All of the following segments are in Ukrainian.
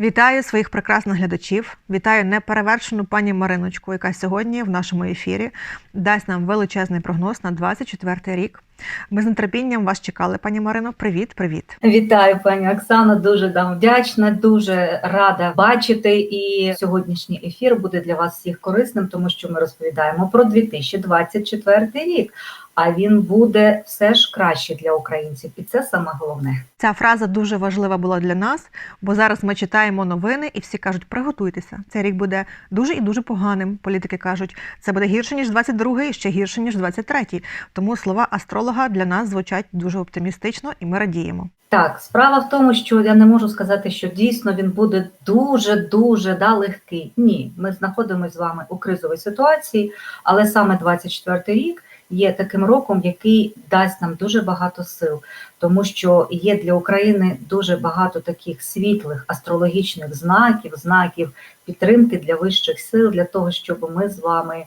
Вітаю своїх прекрасних глядачів. Вітаю неперевершену пані Мариночку, яка сьогодні в нашому ефірі дасть нам величезний прогноз на 24 рік. Ми з нетерпінням вас чекали, пані Марино. Привіт, привіт. Вітаю, пані Оксано. Дуже вам вдячна, дуже рада бачити. І сьогоднішній ефір буде для вас всіх корисним, тому що ми розповідаємо про 2024 рік. А він буде все ж краще для українців, і це саме головне. Ця фраза дуже важлива була для нас, бо зараз ми читаємо новини, і всі кажуть: приготуйтеся. Цей рік буде дуже і дуже поганим. Політики кажуть, це буде гірше ніж 22-й, ще гірше ніж 23-й. Тому слова астролога для нас звучать дуже оптимістично, і ми радіємо. Так, справа в тому, що я не можу сказати, що дійсно він буде дуже дуже да, легкий. Ні, ми знаходимося з вами у кризовій ситуації, але саме 24 рік є таким роком, який дасть нам дуже багато сил, тому що є для України дуже багато таких світлих астрологічних знаків, знаків підтримки для вищих сил, для того, щоб ми з вами.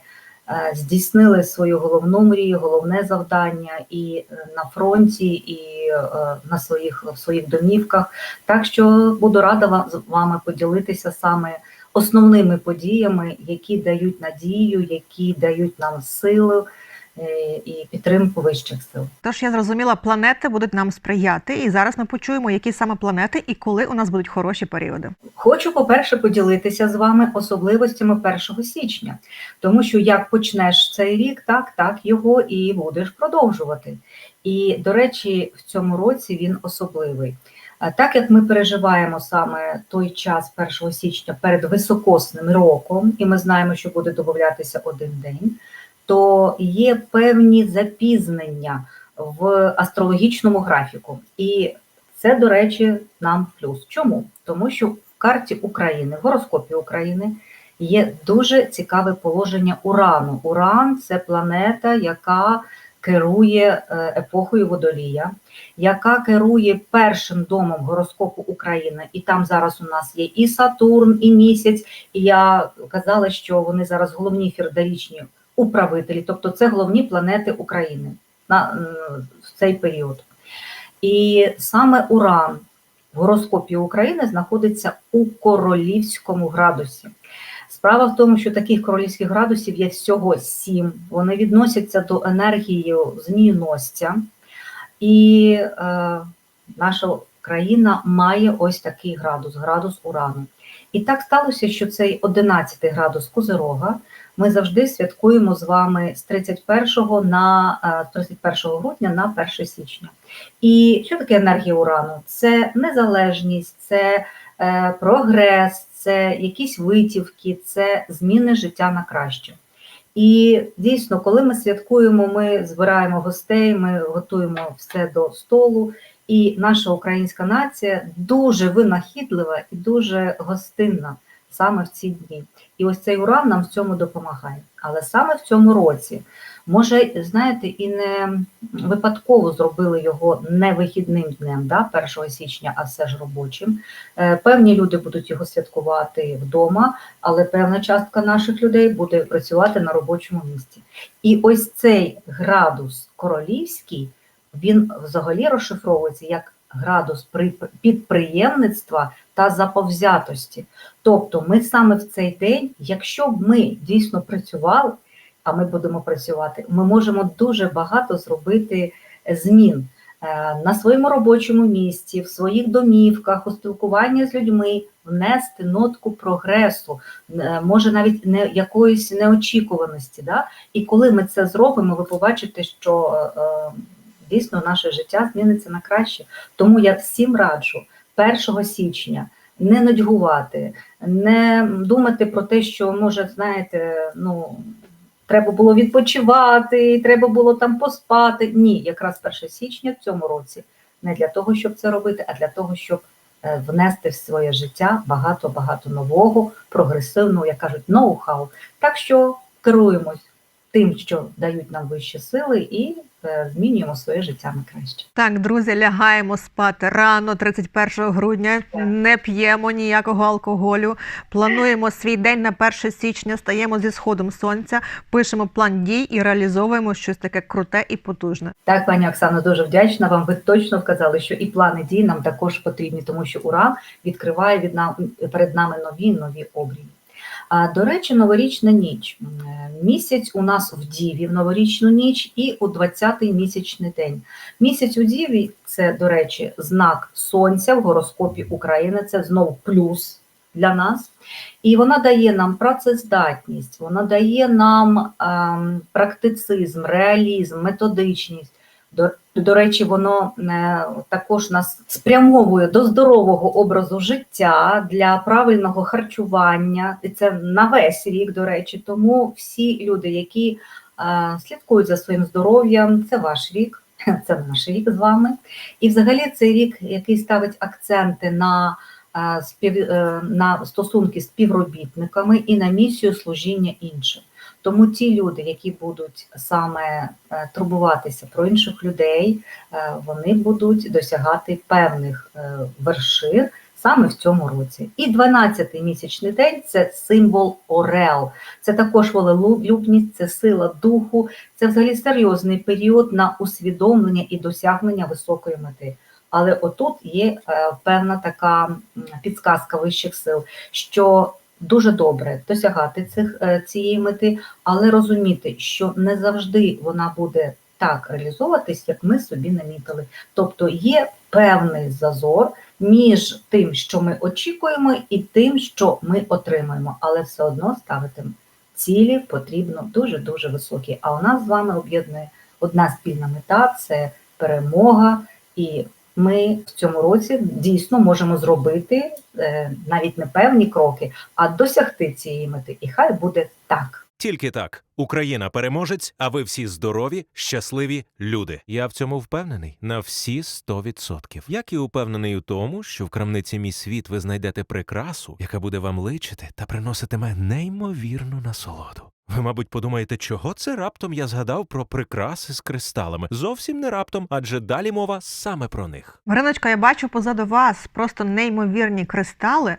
е, Здійснили свою головну мрію, головне завдання і е, на фронті, і е, на своїх в своїх домівках. Так що буду рада з вами поділитися саме основними подіями, які дають надію, які дають нам силу і підтримку вищих сил. Тож я зрозуміла, планети будуть нам сприяти, і зараз ми почуємо, які саме планети і коли у нас будуть хороші періоди. Хочу, по-перше, поділитися з вами особливостями 1 січня, тому що як почнеш цей рік, так, так його і будеш продовжувати. І, до речі, в цьому році він особливий. Так як ми переживаємо саме той час 1 січня перед високосним роком, і ми знаємо, що буде додатися один день, то є певні запізнення в астрологічному графіку. І це, до речі, нам плюс. Чому? Тому що в карті України, в гороскопі України є дуже цікаве положення Урану. Уран це планета, яка керує е, епохою водолія, яка керує першим домом гороскопу України. І там зараз у нас є і Сатурн, і місяць. І я казала, що вони зараз головні фірдорічні управителі, тобто це головні планети України на в цей період. І саме Уран в гороскопі України знаходиться у королівському градусі. Справа в тому, що таких королівських градусів є всього сім. Вони відносяться до енергії зміїносця, і е, наша країна має ось такий градус, градус урану. І так сталося, що цей 11 градус Козирога ми завжди святкуємо з вами з 31 на е, з 31 грудня на 1 січня. І що таке енергія урану? Це незалежність, це е, прогрес, це якісь витівки, це зміни життя на краще. І дійсно, коли ми святкуємо, ми збираємо гостей, ми готуємо все до столу. І наша українська нація дуже винахідлива і дуже гостинна саме в ці дні. І ось цей уран нам в цьому допомагає. Але саме в цьому році, може, знаєте, і не випадково зробили його не вихідним днем, да, 1 січня, а все ж робочим. Е, Певні люди будуть його святкувати вдома, але певна частка наших людей буде працювати на робочому місці. І ось цей градус королівський, він взагалі розшифровується як градус при- підприємництва та заповзятості. Тобто, ми саме в цей день, якщо б ми дійсно працювали, а ми будемо працювати, ми можемо дуже багато зробити змін е, на своєму робочому місці, в своїх домівках, у спілкуванні з людьми, внести нотку прогресу, е, може навіть не якоїсь неочікуваності. Да? І коли ми це зробимо, ви побачите, що е, е, дійсно наше життя зміниться на краще. Тому я всім раджу 1 січня не нудьгувати, не думати про те, що може, знаєте, ну. Треба було відпочивати, треба було там поспати. Ні, якраз 1 січня в цьому році не для того, щоб це робити, а для того, щоб е, внести в своє життя багато-багато нового, прогресивного, як кажуть, ноу-хау. Так що керуємось тим, що дають нам вищі сили, і змінюємо своє життя на краще. Так, друзі, лягаємо спати рано, 31 грудня. Не п'ємо ніякого алкоголю. Плануємо свій день на 1 січня. Стаємо зі сходом сонця, пишемо план дій і реалізовуємо щось таке круте і потужне. Так, пані Оксано, дуже вдячна вам. Ви точно вказали, що і плани дій нам також потрібні, тому що Уран відкриває від нам перед нами нові нові обрії. А до речі, новорічна ніч. Е, Місяць у нас в Діві в новорічну ніч і у 20-й місячний день. Місяць у Діві це, до речі, знак сонця в гороскопі України. Це знову плюс для нас. І вона дає нам працездатність, вона дає нам ем, практицизм, реалізм, методичність. До, до речі, воно е, також нас спрямовує до здорового образу життя для правильного харчування, і це на весь рік, до речі. Тому всі люди, які е, слідкують за своїм здоров'ям, це ваш рік, це наш рік з вами. І взагалі цей рік, який ставить акценти на е, спів, е, на стосунки з співробітниками і на місію служіння іншим. Тому ті люди, які будуть саме е, турбуватися про інших людей, е, вони будуть досягати певних е, вершин саме в цьому році. І 12-й місячний день це символ Орел. Це також волелюбність, це сила духу, це взагалі серйозний період на усвідомлення і досягнення високої мети. Але отут є певна така підсказка вищих сил, що дуже добре досягати цих, е, цієї мети, але розуміти, що не завжди вона буде так реалізовуватись, як ми собі намітили. Тобто є певний зазор між тим, що ми очікуємо, і тим, що ми отримуємо, але все одно ставити цілі потрібно дуже дуже високі. А у нас з вами об'єднує одна спільна мета це перемога, і ми в цьому році дійсно можемо зробити е, навіть не певні кроки, а досягти цієї мети. І хай буде так. Тільки так. Україна переможець, а ви всі здорові, щасливі люди. Я в цьому впевнений на всі 100%. Як і упевнений у тому, що в крамниці мій світ ви знайдете прикрасу, яка буде вам личити та приноситиме неймовірну насолоду. Ви, мабуть, подумаєте, чого це раптом я згадав про прикраси з кристалами? Зовсім не раптом, адже далі мова саме про них. Мариночка, я бачу позаду вас просто неймовірні кристали.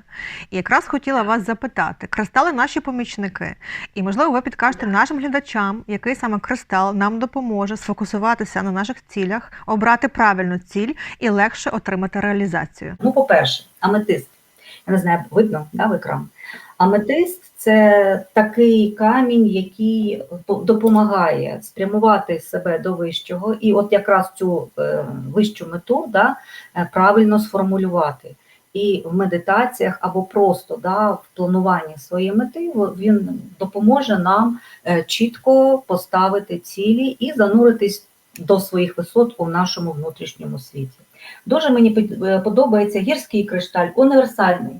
І якраз хотіла вас запитати: кристали наші помічники. І можливо, ви підкажете нашим глядачам, який саме кристал нам допоможе сфокусуватися на наших цілях, обрати правильну ціль і легше отримати реалізацію. Ну, по-перше, аметист. Я не знаю, видно да, в екран. Аметист це такий камінь, який допомагає спрямувати себе до вищого, і от якраз цю е, вищу мету да, е, правильно сформулювати. І в медитаціях або просто да, в плануванні своєї мети він допоможе нам е, чітко поставити цілі і зануритись до своїх висот у нашому внутрішньому світі. Дуже мені е, подобається гірський кришталь, універсальний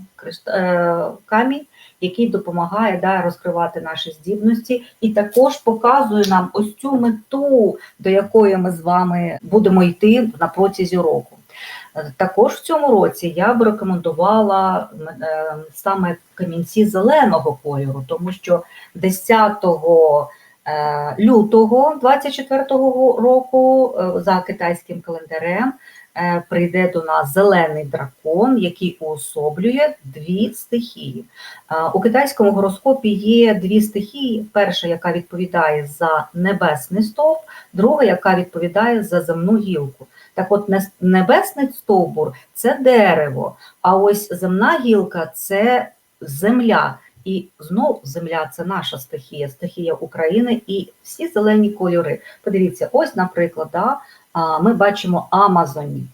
е, камінь, який допомагає да, розкривати наші здібності, і також показує нам ось цю мету, до якої ми з вами будемо йти на протязі року. Е, Також в цьому році я б рекомендувала саме камінці зеленого кольору, тому що 10 е, лютого 24-го року за китайським календарем прийде до нас зелений дракон, який уособлює дві стихії. Е, У китайському гороскопі є дві стихії: перша, яка відповідає за небесний стовп, друга, яка відповідає за земну гілку. Так от небесний стовбур це дерево, а ось земна гілка це земля. І знов земля це наша стихія, стихія України і всі зелені кольори. Подивіться, ось, наприклад, да, ми бачимо Амазоніт.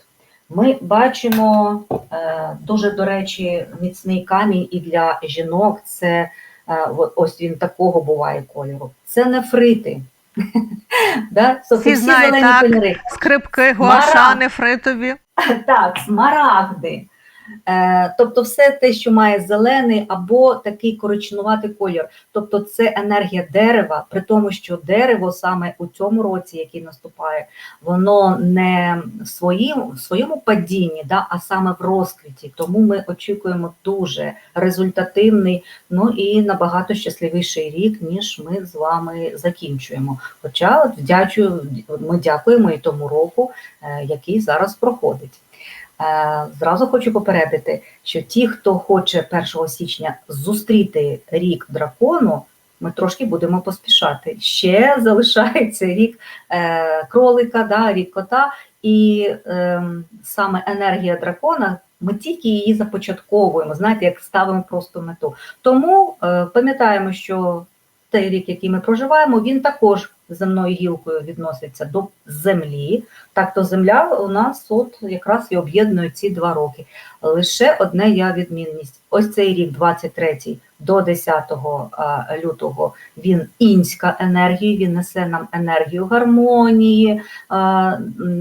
Ми бачимо е, дуже, до речі, міцний камінь і для жінок. Це е, ось він такого буває кольору. Це нефрити. Тобто Всі знають, так. Скрипки, гуаша, нефритові. Так, смарагди, тобто, все те, що має зелений або такий коричнуватий колір. Тобто, це енергія дерева, при тому, що дерево саме у цьому році, який наступає, воно не в своїм, в своєму падінні, да, а саме в розквіті. Тому ми очікуємо дуже результативний, ну і набагато щасливіший рік, ніж ми з вами закінчуємо. Хоча от вдячую, ми дякуємо і тому року, е, який зараз проходить. Е, Зразу хочу попередити, що ті, хто хоче 1 січня зустріти рік дракону, ми трошки будемо поспішати. Ще залишається рік е, кролика, да, рік кота, і е, саме енергія дракона. Ми тільки її започатковуємо, знаєте, як ставимо просто мету. Тому е, пам'ятаємо, що той рік, який ми проживаємо, він також земною гілкою відноситься до землі. Так то земля у нас от якраз і об'єднує ці два роки. Лише одне я відмінність. Ось цей рік, 23 до 10 лютого, він інська енергія, він несе нам енергію гармонії,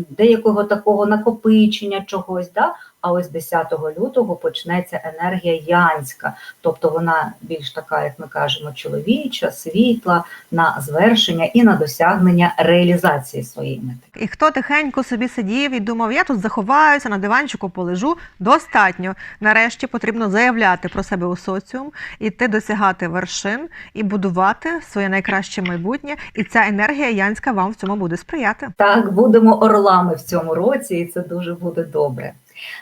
деякого такого накопичення чогось. Да? А ось 10 лютого почнеться енергія янська, тобто вона більш така, як ми кажемо, чоловіча, світла, на звершення і на досягнення реалізації своєї мети. І хто тихенько собі сидів і думав, я тут заховаюся, на диванчику полежу, достатньо. Нарешті потрібно заявляти про себе у соціум, іти досягати вершин і будувати своє найкраще майбутнє. І ця енергія янська вам в цьому буде сприяти. Так, будемо орлами в цьому році, і це дуже буде добре.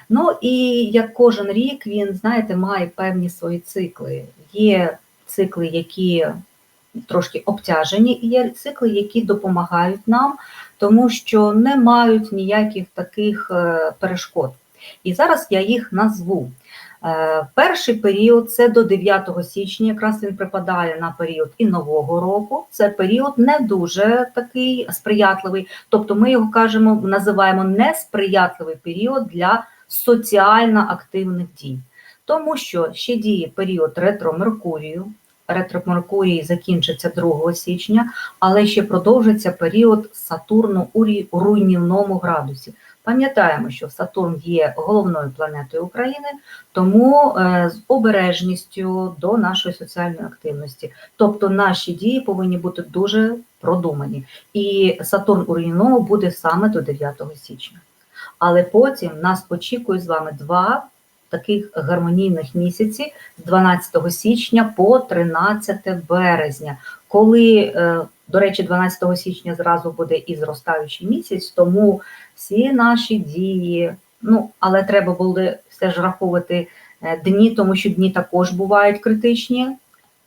Ну і як кожен рік, він, знаєте, має певні свої цикли. Є цикли, які трошки обтяжені, і є цикли, які допомагають нам, тому що не мають ніяких таких е, перешкод. І зараз я їх назву. Е, Перший період це до 9 січня, якраз він припадає на період і нового року. Це період не дуже такий сприятливий. Тобто ми його кажемо, називаємо несприятливий період для соціально активних дій, тому що ще діє період ретро Меркурію. Ретро Меркурій закінчиться 2 січня, але ще продовжиться період Сатурну у руйнівному градусі. Пам'ятаємо, що Сатурн є головною планетою України, тому е, з обережністю до нашої соціальної активності. Тобто наші дії повинні бути дуже продумані. І Сатурн у руйнівному буде саме до 9 січня. Але потім нас очікує з вами два таких гармонійних місяці з 12 січня по 13 березня, коли, е, до речі, 12 січня зразу буде і зростаючий місяць, тому всі наші дії, ну але треба буде все ж рахувати е, дні, тому що дні також бувають критичні.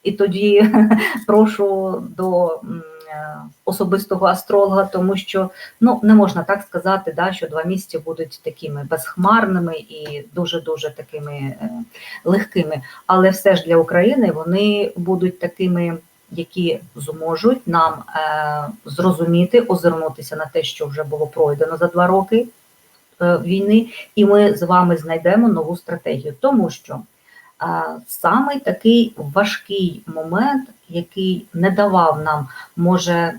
І тоді прошу до е, особистого астролога, тому що ну не можна так сказати, да, що два місяці будуть такими безхмарними і дуже дуже такими легкими. Але все ж для України вони будуть такими, які зможуть нам е, зрозуміти, озирнутися на те, що вже було пройдено за два роки е, війни, і ми з вами знайдемо нову стратегію, тому що. А, Саме такий важкий момент, який не давав нам, може е,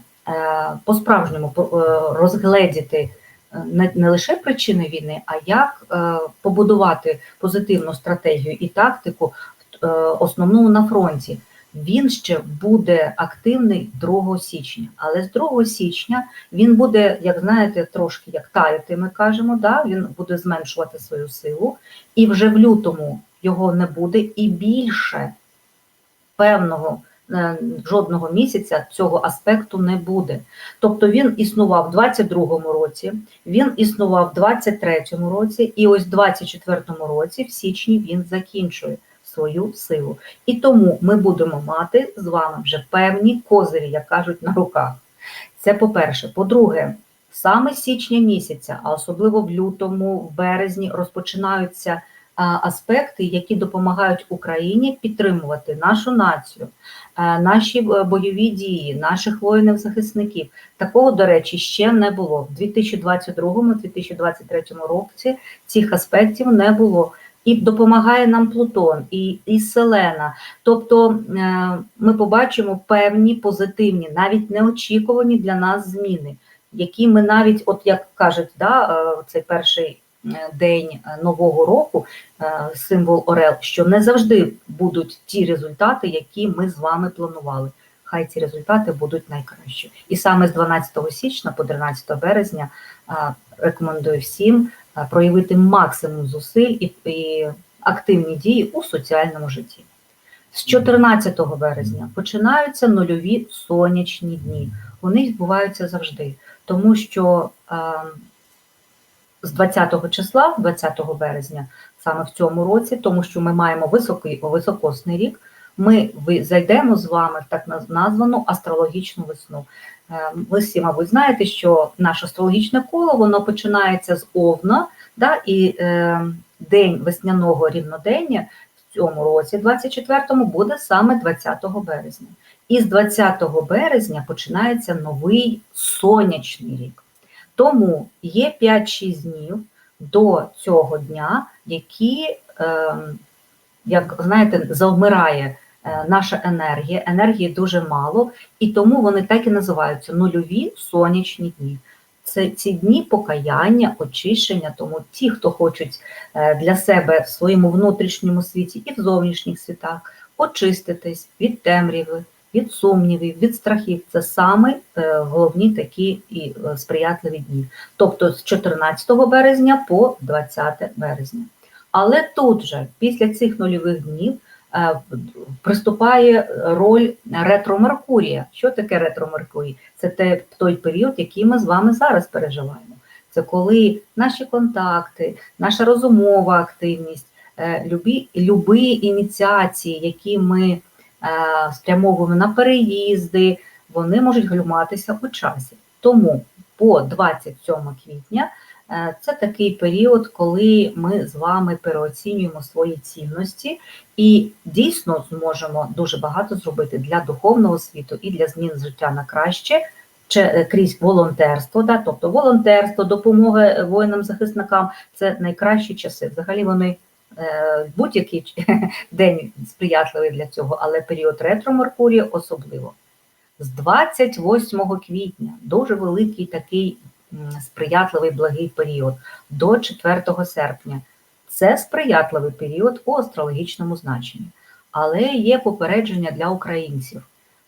по-справжньому по- е, розгледіти е, не, не лише причини війни, а як е, побудувати позитивну стратегію і тактику, е, основну на фронті. Він ще буде активний 2 січня, але з 2 січня він буде, як знаєте, трошки як таяти, ми кажемо, да? він буде зменшувати свою силу, і вже в лютому його не буде, і більше певного е, жодного місяця цього аспекту не буде. Тобто він існував в 22-му році, він існував в 23-му році, і ось в 24-му році, в січні, він закінчує свою силу. І тому ми будемо мати з вами вже певні козирі, як кажуть, на руках. Це по-перше. По-друге, саме січня місяця, а особливо в лютому, в березні, розпочинаються аспекти, які допомагають Україні підтримувати нашу націю, наші е, бойові дії, наших воїнів-захисників. Такого, до речі, ще не було. В 2022-2023 році цих аспектів не було. І допомагає нам Плутон, і, і Селена. Тобто е, ми побачимо певні позитивні, навіть неочікувані для нас зміни, які ми навіть, от як кажуть, да, е, цей перший е, день нового року, символ Орел, що не завжди будуть ті результати, які ми з вами планували. Хай ці результати будуть найкращі. І саме з 12 січня по 13 березня рекомендую всім проявити максимум зусиль і, і активні дії у соціальному житті. З 14 березня починаються нульові сонячні дні. Вони відбуваються завжди, тому що е, з 20 числа, 20 березня, саме в цьому році, тому що ми маємо високий високосний рік, ми зайдемо з вами в так названу астрологічну весну. Е, Ви всі, мабуть, знаєте, що наше астрологічне коло воно починається з Овна, да, і е, день весняного рівнодення в цьому році, 24-му, буде саме 20 березня. І з 20 березня починається новий сонячний рік. Тому є 5-6 днів до цього дня, які, е, як знаєте, завмирає наша енергія, енергії дуже мало, і тому вони так і називаються нульові сонячні дні. Це ці дні покаяння, очищення, тому ті, хто хочуть е, для себе в своєму внутрішньому світі і в зовнішніх світах очиститись від темряви, від сумнівів, від страхів. Це саме е, головні такі і е, сприятливі дні. Тобто з 14 березня по 20 березня. Але тут же, після цих нульових днів, е, приступає роль ретро-Меркурія. Що таке ретро-Меркурій? Це те, той період, який ми з вами зараз переживаємо. Це коли наші контакти, наша розумова активність, е, любі, любі ініціації, які ми е, спрямовуємо на переїзди, вони можуть глюматися у часі. Тому по 27 квітня е, це такий період, коли ми з вами переоцінюємо свої цінності і дійсно зможемо дуже багато зробити для духовного світу і для змін життя на краще е, крізь волонтерство. Да? Тобто волонтерство, допомога воїнам-захисникам це найкращі часи. Взагалі вони е, будь-який день сприятливий для цього, але період ретро-Меркурія особливо. З 28 квітня дуже великий такий сприятливий благий період до 4 серпня. Це сприятливий період у астрологічному значенні, але є попередження для українців.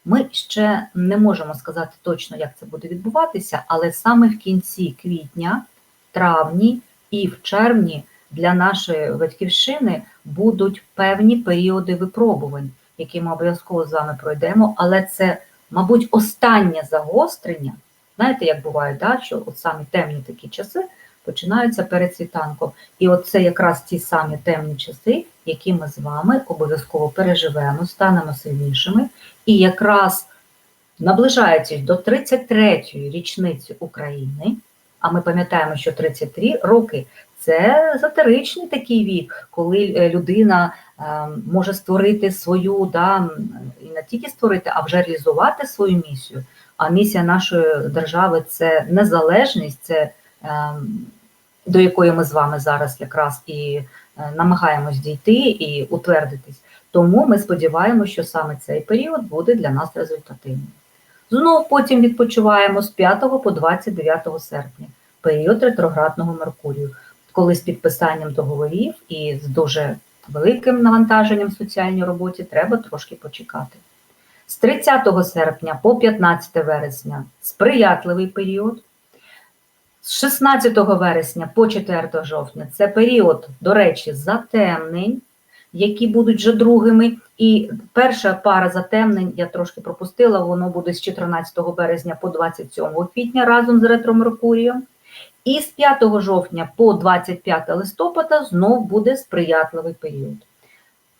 Ми ще не можемо сказати точно, як це буде відбуватися, але саме в кінці квітня, травні і в червні для нашої батьківщини будуть певні періоди випробувань, які ми обов'язково з вами пройдемо, але це, мабуть, останнє загострення. Знаєте, як буває, да, що от самі темні такі часи починаються перед світанком. І от це якраз ті самі темні часи, які ми з вами обов'язково переживемо, станемо сильнішими. І якраз наближаючись до 33-ї річниці України, а ми пам'ятаємо, що 33 роки це езотеричний такий вік, коли е, людина е, може створити свою, да, і не тільки створити, а вже реалізувати свою місію. А місія нашої держави це незалежність, це е, до якої ми з вами зараз якраз і е, намагаємось дійти і утвердитись. Тому ми сподіваємося, що саме цей період буде для нас результативним. Знов потім відпочиваємо з 5 по 29 серпня, період ретроградного Меркурію, коли з підписанням договорів і з дуже великим навантаженням в соціальній роботі треба трошки почекати. З 30 серпня по 15 вересня сприятливий період. З 16 вересня по 4 жовтня це період, до речі, затемнень, які будуть вже другими. І перша пара затемнень я трошки пропустила, воно буде з 14 березня по 27 квітня разом з ретро-Меркурієм. І з 5 жовтня по 25 листопада знов буде сприятливий період.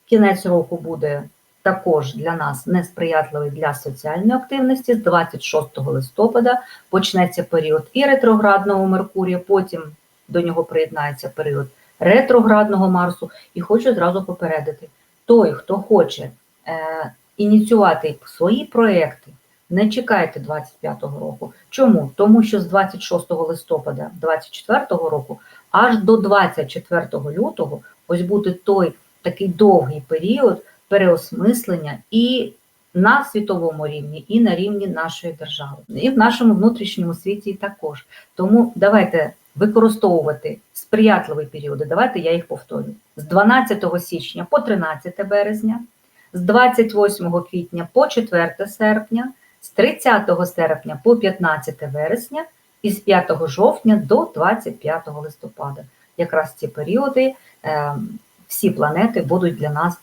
Кінець року буде також для нас несприятливий для соціальної активності. З 26 листопада почнеться період і ретроградного Меркурія, потім до нього приєднається період ретроградного Марсу. І хочу зразу попередити: той, хто хоче е, ініціювати свої проекти, не чекайте 25-го року. Чому? Тому що з 26 листопада 24-го року аж до 24 лютого ось буде той такий довгий період переосмислення і на світовому рівні, і на рівні нашої держави, і в нашому внутрішньому світі також. Тому давайте використовувати сприятливі періоди. Давайте я їх повторю: з 12 січня по 13 березня, з 28 квітня по 4 серпня, з 30 серпня по 15 вересня і з 5 жовтня до 25 листопада. Якраз ці періоди е, всі планети будуть для нас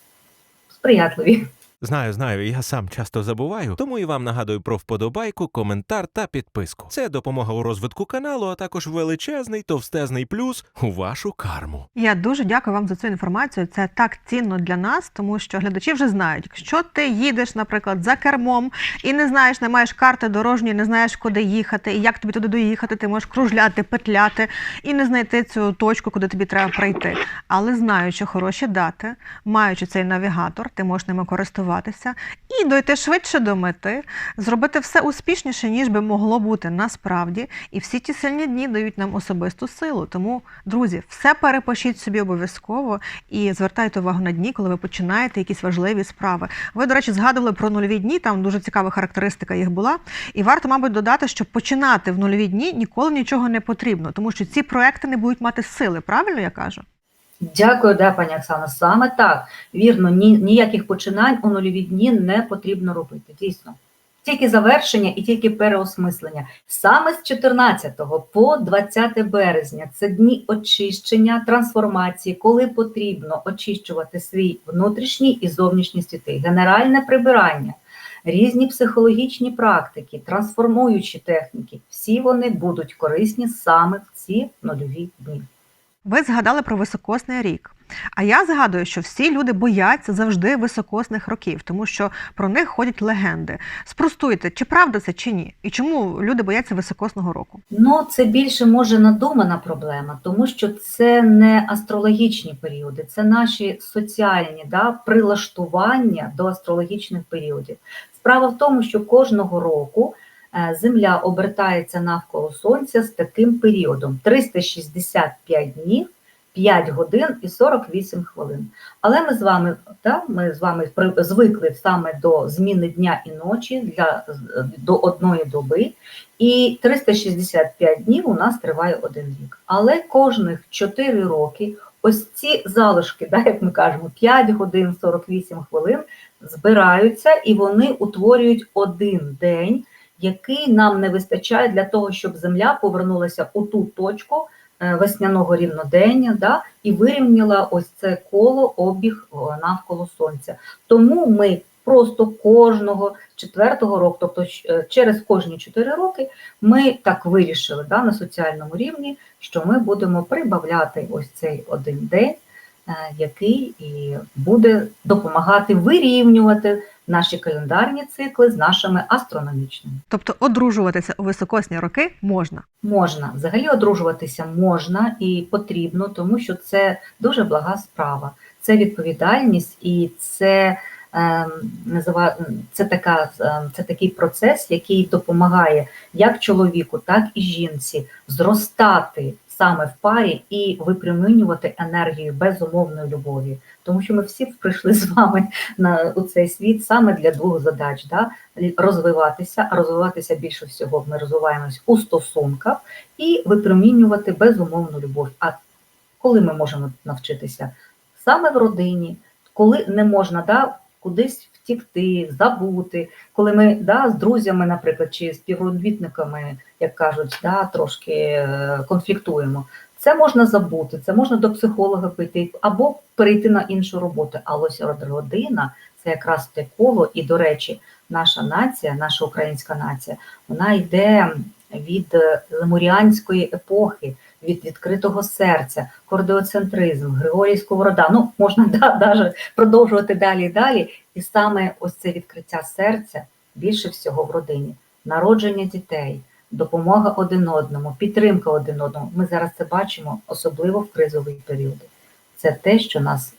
сприятливі. Знаю, знаю, я сам часто забуваю, тому і вам нагадую про вподобайку, коментар та підписку. Це допомога у розвитку каналу, а також величезний товстезний плюс у вашу карму. Я дуже дякую вам за цю інформацію. Це так цінно для нас, тому що глядачі вже знають, якщо ти їдеш, наприклад, за кермом і не знаєш, не маєш карти дорожньої, не знаєш, куди їхати, і як тобі туди доїхати, ти можеш кружляти, петляти і не знайти цю точку, куди тобі треба прийти. Але знаючи хороші дати, маючи цей навігатор, ти можеш ними користуватися і дойти швидше до мети, зробити все успішніше, ніж би могло бути насправді. І всі ті сильні дні дають нам особисту силу. Тому, друзі, все перепишіть собі обов'язково і звертайте увагу на дні, коли ви починаєте якісь важливі справи. Ви, до речі, згадували про нульові дні, там дуже цікава характеристика їх була. І варто, мабуть, додати, що починати в нульові дні ніколи нічого не потрібно, тому що ці проекти не будуть мати сили. Правильно я кажу? Дякую, да, пані Оксана. Саме так. Вірно, ні, ніяких починань у нульові дні не потрібно робити. Дійсно. Тільки завершення і тільки переосмислення. Саме з 14 по 20 березня це дні очищення, трансформації, коли потрібно очищувати свій внутрішній і зовнішній світи, генеральне прибирання, різні психологічні практики, трансформуючі техніки. Всі вони будуть корисні саме в ці нульові дні. Ви згадали про високосний рік. А я згадую, що всі люди бояться завжди високосних років, тому що про них ходять легенди. Спростуйте, чи правда це чи ні? І чому люди бояться високосного року? Ну, це більше може надумана проблема, тому що це не астрологічні періоди, це наші соціальні да, прилаштування до астрологічних періодів. Справа в тому, що кожного року Земля обертається навколо Сонця з таким періодом: 365 днів, 5 годин і 48 хвилин. Але ми з вами, да, ми з вами звикли саме до зміни дня і ночі для, до одної доби. І 365 днів у нас триває один рік. Але кожних 4 роки ось ці залишки, да, як ми кажемо, 5 годин 48 хвилин збираються і вони утворюють один день, який нам не вистачає для того, щоб Земля повернулася у ту точку е, весняного рівнодення да, і вирівняла ось це коло обіг навколо Сонця. Тому ми просто кожного четвертого року, тобто е, через кожні 4 роки, ми так вирішили да, на соціальному рівні, що ми будемо прибавляти ось цей один день, е, який і буде допомагати вирівнювати наші календарні цикли з нашими астрономічними. Тобто одружуватися у високосні роки можна. Можна взагалі одружуватися можна і потрібно, тому що це дуже блага справа. Це відповідальність і це. ем, Це, така, ем, це такий процес, який допомагає як чоловіку, так і жінці зростати саме в парі і випромінювати енергію безумовної любові. Тому що ми всі прийшли з вами на у цей світ саме для двох задач: да? розвиватися, а розвиватися більше всього ми розвиваємось у стосунках і випромінювати безумовну любов. А коли ми можемо навчитися? Саме в родині, коли не можна да, кудись втікти, забути, коли ми да, з друзями, наприклад, чи співробітниками, як кажуть, да, трошки е, конфліктуємо. Це можна забути, це можна до психолога піти або перейти на іншу роботу. А ось родина це якраз те коло, і, до речі, наша нація, наша українська нація, вона йде від е, лемуріанської епохи, від відкритого серця, кордеоцентризм, Григорій Сковорода. Ну, можна да, даже продовжувати далі і далі. І саме ось це відкриття серця більше всього в родині, народження дітей, допомога один одному, підтримка один одному. Ми зараз це бачимо, особливо в кризові періоди. Це те, що нас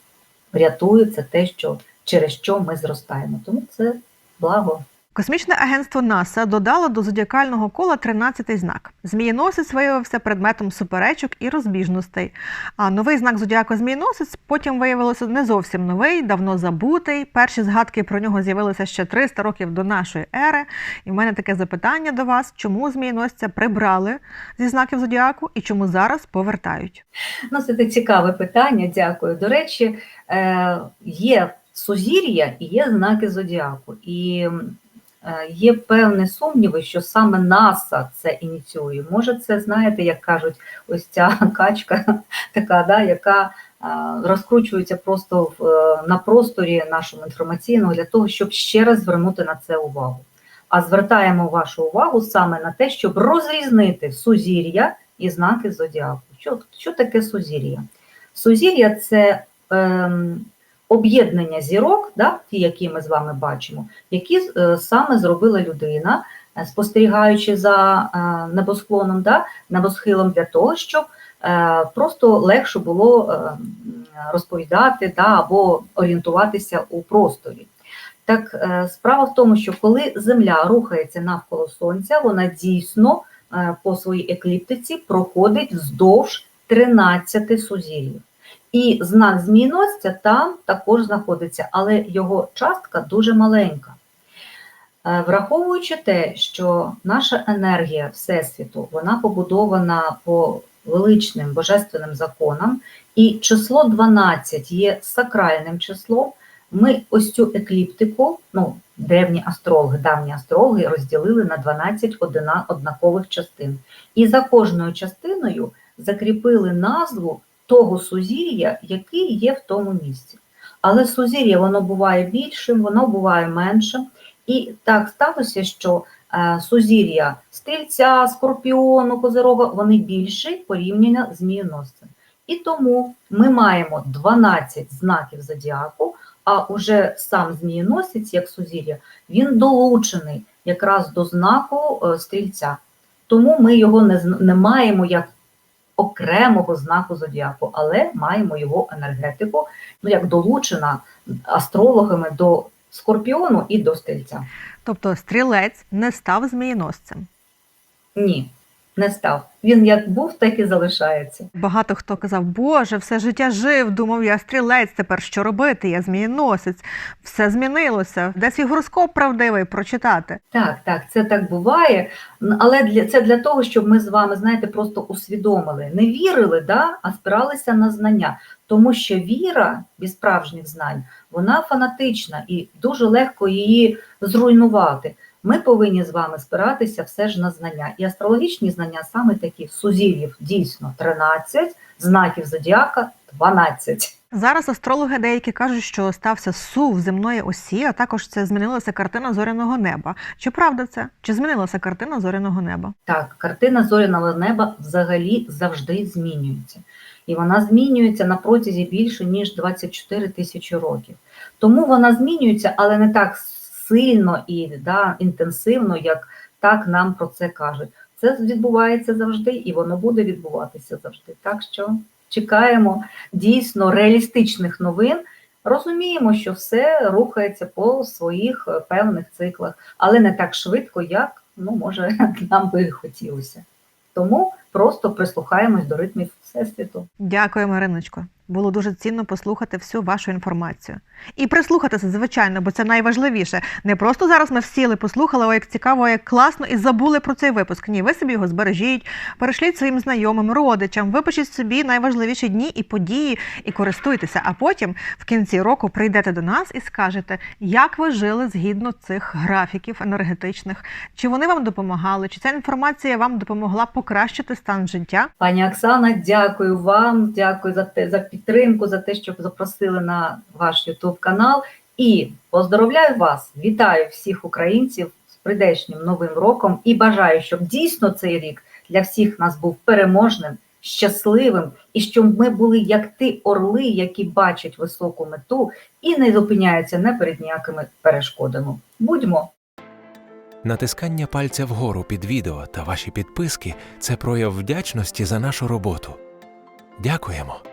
рятує, це те, що через що ми зростаємо. Тому це благо. Космічне агентство НАСА додало до зодіакального кола 13-й знак. Змієносець виявився предметом суперечок і розбіжностей. А новий знак зодіаку Змієносець потім виявилося не зовсім новий, давно забутий. Перші згадки про нього з'явилися ще 300 років до нашої ери. І в мене таке запитання до вас: чому змієносця прибрали зі знаків зодіаку і чому зараз повертають? Ну, це цікаве питання, дякую. До речі, е, є сузір'я і є знаки зодіаку. І є певні сумніви, що саме НАСА це ініціює. Може, це, знаєте, як кажуть, ось ця качка, така, да, яка е, розкручується просто в, е, на просторі нашому інформаційному для того, щоб ще раз звернути на це увагу. А звертаємо вашу увагу саме на те, щоб розрізнити сузір'я і знаки зодіаку. Що, що таке сузір'я? Сузір'я це ем, об'єднання зірок, да, ті, які ми з вами бачимо, які е, саме зробила людина, е, спостерігаючи за е, небосклоном, да, небосхилом для того, щоб просто легше було розповідати да, або орієнтуватися у просторі. Так, справа в тому, що коли Земля рухається навколо Сонця, вона дійсно по своїй екліптиці проходить вздовж 13 сузір'їв. І знак змійностя там також знаходиться, але його частка дуже маленька. Е, Враховуючи те, що наша енергія Всесвіту вона побудована по величним божественним законам, і число 12 є сакральним числом, ми ось цю екліптику, ну, древні астрологи, давні астрологи розділили на 12 однакових частин. І за кожною частиною закріпили назву того сузір'я, який є в тому місці. Але сузір'я воно буває більшим, воно буває меншим. І так сталося, що е, сузір'я стрільця, скорпіону, козирога, вони більші порівняно з змієносцем. І тому ми маємо 12 знаків зодіаку, а уже сам змієносець, як сузір'я, він долучений якраз до знаку е, стрільця. Тому ми його не, не маємо як окремого знаку зодіаку, але маємо його енергетику, ну як долучена астрологами до скорпіону і до стрільця. Тобто стрілець не став змієносцем. Ні, не став. Він як був, так і залишається. Багато хто казав, Боже, все життя жив, думав, я стрілець, тепер що робити? Я змієносець, все змінилося. Де свій гороскоп правдивий прочитати? Так, так, це так буває. Але для це для того, щоб ми з вами, знаєте, просто усвідомили, не вірили, да, а спиралися на знання. Тому що віра без справжніх знань, вона фанатична і дуже легко її зруйнувати. Ми повинні з вами спиратися все ж на знання. І астрологічні знання саме такі сузір'їв дійсно 13, знаків зодіака 12. Зараз астрологи деякі кажуть, що стався сув земної осі, а також це змінилася картина зоряного неба. Чи правда це? Чи змінилася картина зоряного неба? Так, картина зоряного неба взагалі завжди змінюється. І вона змінюється на протязі більше, ніж 24 тисячі років. Тому вона змінюється, але не так сильно і да, інтенсивно, як так нам про це кажуть. Це відбувається завжди і воно буде відбуватися завжди. Так що чекаємо дійсно реалістичних новин. Розуміємо, що все рухається по своїх е, певних циклах, але не так швидко, як ну, може, нам би хотілося. Тому просто прислухаємось до ритмів Всесвіту. Дякую, Мариночко. Було дуже цінно послухати всю вашу інформацію. І прислухатися, звичайно, бо це найважливіше. Не просто зараз ми всіли, послухали, о, як цікаво, як класно, і забули про цей випуск. Ні, ви собі його збережіть, перешліть своїм знайомим, родичам, випишіть собі найважливіші дні і події і користуйтеся. А потім в кінці року прийдете до нас і скажете, як ви жили згідно цих графіків енергетичних, чи вони вам допомагали, чи ця інформація вам допомогла покращити стан життя. Пані Оксана, дякую вам, дякую за те за підтримку, за те, що запросили на ваш Ютуб канал. І поздоровляю вас, вітаю всіх українців з прийдешнім новим роком і бажаю, щоб дійсно цей рік для всіх нас був переможним, щасливим, і щоб ми були як ті орли, які бачать високу мету і не зупиняються не перед ніякими перешкодами. Будьмо! Натискання пальця вгору під відео та ваші підписки це прояв вдячності за нашу роботу. Дякуємо.